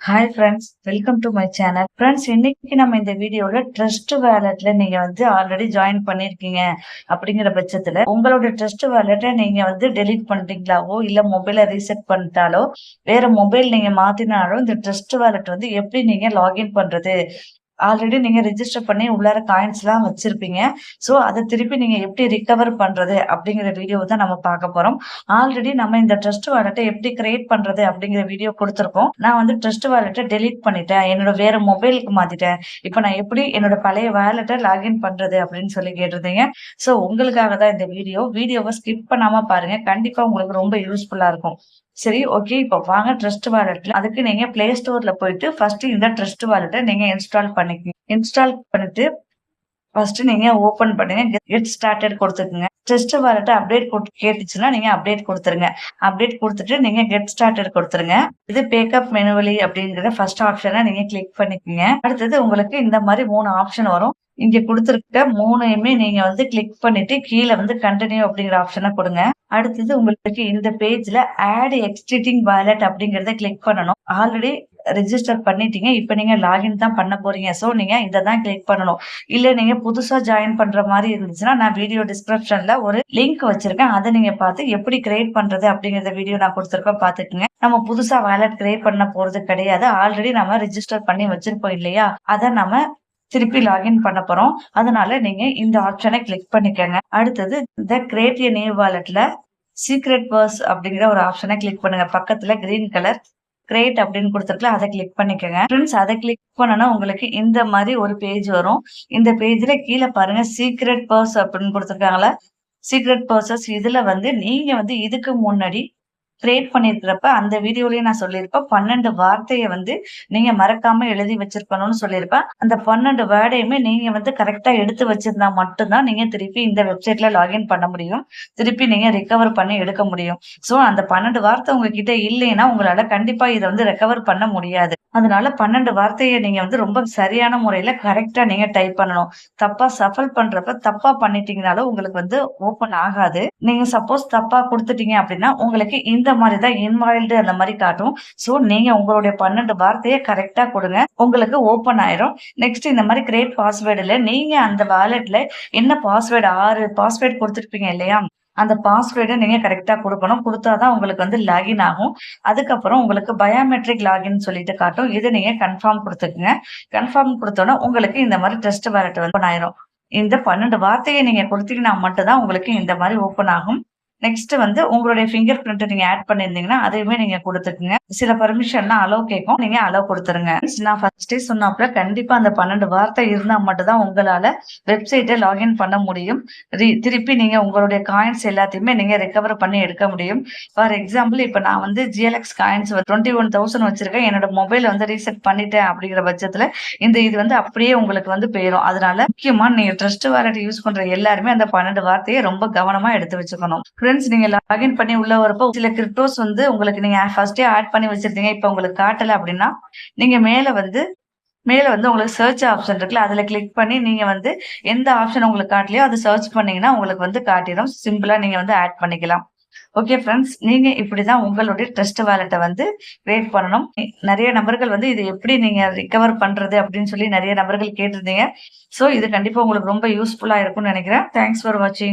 Hi friends welcome to my channel friends இன்னைக்கு நம்ம இந்த வீடியோல ட்ரஸ்ட் வேலட்ல நீங்க வந்து ஆல்ரெடி ஜாயின் பண்ணிருக்கீங்க அப்படிங்கிற பட்சத்துல உங்களோட ட்ரஸ்ட் வேலெட்டை நீங்க வந்து டெலீட் பண்ணிட்டீங்களாவோ இல்ல மொபைல ரீசெட் பண்ணிட்டாலோ வேற மொபைல் நீங்க மாத்தினாலும் இந்த ட்ரஸ்ட் வேலெட் வந்து எப்படி நீங்க லாகின் பண்றது? ஆல்ரெடி நீங்க ரிஜிஸ்டர் பண்ணி உள்ளார காயின்ஸ் எல்லாம் வச்சிருப்பீங்க. ஸோ அதை திருப்பி நீங்க எப்படி ரிகவர் பண்றது அப்படிங்கிற வீடியோ தான் நம்ம பார்க்க போறோம். ஆல்ரெடி நம்ம இந்த ட்ரஸ்ட் வாலெட்டை எப்படி கிரியேட் பண்றது அப்படிங்கிற வீடியோ கொடுத்துருக்கோம். நான் வந்து ட்ரஸ்ட் வாலெட்டை டெலீட் பண்ணிட்டேன். என்னோட வேற மொபைலுக்கு மாத்திட்டேன். இப்போ நான் எப்படி என்னோட பழைய வாலெட்டை லாகின் பண்றது அப்படின்னு சொல்லி கேட்டிருந்தீங்க. ஸோ உங்களுக்காக தான் இந்த வீடியோ வீடியோவை ஸ்கிப் பண்ணாம பாருங்க. கண்டிப்பா உங்களுக்கு ரொம்ப யூஸ்ஃபுல்லா இருக்கும். சரி ஓகே இப்போ வாங்க ட்ரஸ்ட் வாலெட்ல அதுக்கு நீங்க பிளே ஸ்டோர்ல போயிட்டு ஃபர்ஸ்ட் இந்த ட்ரஸ்ட் வாலெட்டை நீங்க இன்ஸ்டால் பண்ணிக்கங்க. இன்ஸ்டால் பண்ணிட்டு ஃபர்ஸ்ட் நீங்க ஓபன் பண்ணுங்க. கெட் ஸ்டார்டட் கொடுத்துக்குங்க. ட்ரஸ்ட் வாலெட்டை அப்டேட் கேட்டுச்சுன்னா நீங்க அப்டேட் கொடுத்துருங்க. அப்டேட் கொடுத்துட்டு நீங்க கெட் ஸ்டார்டட் கொடுத்துருங்க. இது பேக்கப் மெனுவலி அப்படிங்கிற ஃபர்ஸ்ட் ஆப்ஷனை நீங்க கிளிக் பண்ணிக்கோங்க. அடுத்தது உங்களுக்கு இந்த மாதிரி மூணு ஆப்ஷன் வரும். இங்க கொடுத்துருக்க மூணையுமே நீங்க வந்து கிளிக் பண்ணிட்டு கீழே வந்து கண்டினியூ அப்படிங்கிற ஆப்ஷனை கொடுங்க. அடுத்தது உங்களுக்கு இந்த பேஜ்ல ஆட் எக்ஸ்டிட்டிங் வாலெட் அப்படிங்கறத கிளிக் பண்ணணும். ஆல்ரெடி ரெஜிஸ்டர் பண்ணிட்டீங்க. இப்போ நீங்க லாகின் தான் பண்ண போறீங்க. ஸோ நீங்க இதை தான் கிளிக் பண்ணணும். இல்ல நீங்க புதுசா ஜாயின் பண்ற மாதிரி இருந்துச்சுன்னா நான் வீடியோ டிஸ்கிரிப்ஷன்ல ஒரு லிங்க் வச்சிருக்கேன். அதை நீங்க பார்த்து எப்படி கிரியேட் பண்றது அப்படிங்கறத வீடியோ நான் கொடுத்துருக்கேன். பாத்துக்கோங்க நம்ம புதுசா வாலெட் கிரியேட் பண்ண போறது கிடையாது. ஆல்ரெடி நம்ம ரெஜிஸ்டர் பண்ணி வச்சிருப்போம் இல்லையா? அதை நம்ம திருப்பி லாகின் பண்ண போறோம். அதனால நீங்க இந்த ஆப்ஷனை கிளிக் பண்ணிக்கோங்க. அடுத்தது த கிரியேட் ஏ நியூ வாலெட்ல சீக்ரெட் பர்ஸ் அப்படிங்கிற ஒரு ஆப்ஷனை கிளிக் பண்ணுங்க. பக்கத்துல கிரீன் கலர் கிரியேட் அப்படின்னு கொடுத்துருக்கல அதை கிளிக் பண்ணிக்கோங்க. ஃப்ரெண்ட்ஸ் அதை கிளிக் பண்ணனா உங்களுக்கு இந்த மாதிரி ஒரு பேஜ் வரும். இந்த பேஜ்ல கீழே பாருங்க சீக்ரெட் பர்ஸ் அப்படின்னு கொடுத்துருக்காங்களா சீக்ரெட் பர்சஸ் இதுல வந்து நீங்க வந்து இதுக்கு முன்னாடி கிரியேட் பண்ணியிருக்கிறப்ப அந்த வீடியோலயே நான் சொல்லியிருப்பேன். பன்னெண்டு வார்த்தையை வந்து நீங்க மறக்காம எழுதி வச்சிருக்கணும்னு சொல்லியிருப்பேன். அந்த பன்னெண்டு வேர்டையுமே நீங்க வந்து கரெக்டா எடுத்து வச்சிருந்தா மட்டும்தான் நீங்க திருப்பி இந்த வெப்சைட்ல லாகின் பண்ண முடியும். திருப்பி நீங்க ரிகவர் பண்ணி எடுக்க முடியும். ஸோ அந்த பன்னெண்டு வார்த்தை உங்ககிட்ட இல்லைன்னா உங்களால கண்டிப்பா இதை வந்து ரெக்கவர் பண்ண முடியாது. அதனால பன்னெண்டு வார்த்தையை நீங்க வந்து ரொம்ப சரியான முறையில கரெக்டா நீங்க டைப் பண்ணணும். தப்பா சஃபல் பண்றப்ப தப்பா பண்ணிட்டீங்கனாலும் உங்களுக்கு வந்து ஓபன் ஆகாது. நீங்க சப்போஸ் தப்பா கொடுத்துட்டீங்க அப்படின்னா உங்களுக்கு இந்த மாதிரி தான் இன்வாயில்டு அந்த மாதிரி காட்டும். ஸோ நீங்க உங்களுடைய பன்னெண்டு வார்த்தையை கரெக்டா கொடுங்க. உங்களுக்கு ஓப்பன் ஆயிரும். நெக்ஸ்ட் இந்த மாதிரி கிரியேட் பாஸ்வேர்டுல நீங்க அந்த வாலெட்ல என்ன பாஸ்வேர்டு ஆறு பாஸ்வேர்டு கொடுத்துருப்பீங்க இல்லையா? அந்த பாஸ்வேர்டை நீங்க கரெக்டா கொடுக்கணும். கொடுத்தாதான் உங்களுக்கு வந்து லாகின் ஆகும். அதுக்கப்புறம் உங்களுக்கு பயோமெட்ரிக் லாகின் சொல்லிட்டு காட்டும். இதை நீங்க கன்ஃபார்ம் கொடுத்துக்குங்க. கன்ஃபார்ம் கொடுத்தோன்னா உங்களுக்கு இந்த மாதிரி டெஸ்ட் வாலெட் வந்து ஆயிரும். இந்த பன்னெண்டு வார்த்தையை நீங்க கொடுத்தீங்கன்னா மட்டும்தான் உங்களுக்கு இந்த மாதிரி ஓப்பன் ஆகும். நெக்ஸ்ட் வந்து உங்களுடைய ஃபிங்கர் பிரிண்ட் நீங்க ஆட் பண்ணிருந்தீங்கன்னா அதையுமே நீங்க கொடுத்துக்குங்க. சில பர்மிஷன் அலோ கேட்கும் நீங்க அலோ கொடுத்துருங்க. நான் ஃபர்ஸ்டே சொன்னாப்ல கண்டிப்பா அந்த பன்னெண்டு வார்த்தை இருந்தா மட்டும்தான் உங்களால வெப்சைட்டை லாகின் பண்ண முடியும். திருப்பி நீங்க உங்களுடைய காயின்ஸ் எல்லாத்தையுமே நீங்க ரெக்கவர் பண்ணி எடுக்க முடியும். ஃபார் எக்ஸாம்பிள் இப்ப நான் வந்து GLX coins twenty one thousand வச்சிருக்கேன். என்னோட மொபைல் வந்து ரீசெட் பண்ணிட்டேன் அப்படிங்கிற பட்சத்துல இந்த இது வந்து அப்படியே உங்களுக்கு வந்து போயிடும் அதனால முக்கியமா நீங்க ட்ரஸ்ட் வாலெட் யூஸ் பண்ற எல்லாருமே அந்த பன்னெண்டு வார்த்தையை ரொம்ப கவனமா எடுத்து வச்சுக்கணும். ஃப்ரெண்ட்ஸ் நீங்க லாகின் பண்ணி உள்ள வரப்போ சில கிரிப்டோஸ் வந்து உங்களுக்கு நீங்க ஃபர்ஸ்டே ஆட் பண்ணி வச்சிருந்தீங்க இப்போ உங்களுக்கு காட்டல அப்படின்னா நீங்க மேல வந்து மேல வந்து உங்களுக்கு சர்ச் ஆப்ஷன் இருக்குல்ல அதுல கிளிக் பண்ணி நீங்க வந்து எந்த ஆப்ஷன் உங்களுக்கு காட்டலையோ அதை சர்ச் பண்ணீங்கன்னா உங்களுக்கு வந்து காட்டிடும். சிம்பிளா நீங்க வந்து ஆட் பண்ணிக்கலாம். ஓகே ஃப்ரெண்ட்ஸ் நீங்க இப்படிதான் உங்களுடைய ட்ரஸ்ட் வேலெட்டை வந்து கிரியேட் பண்ணணும். நிறைய நபர்கள் வந்து இது எப்படி நீங்க ரிகவர் பண்றது அப்படின்னு சொல்லி நிறைய நபர்கள் கேட்டிருந்தீங்க. ஸோ இது கண்டிப்பா உங்களுக்கு ரொம்ப யூஸ்ஃபுல்லா இருக்கும்னு நினைக்கிறேன். தேங்க்ஸ் ஃபார் வாட்சிங்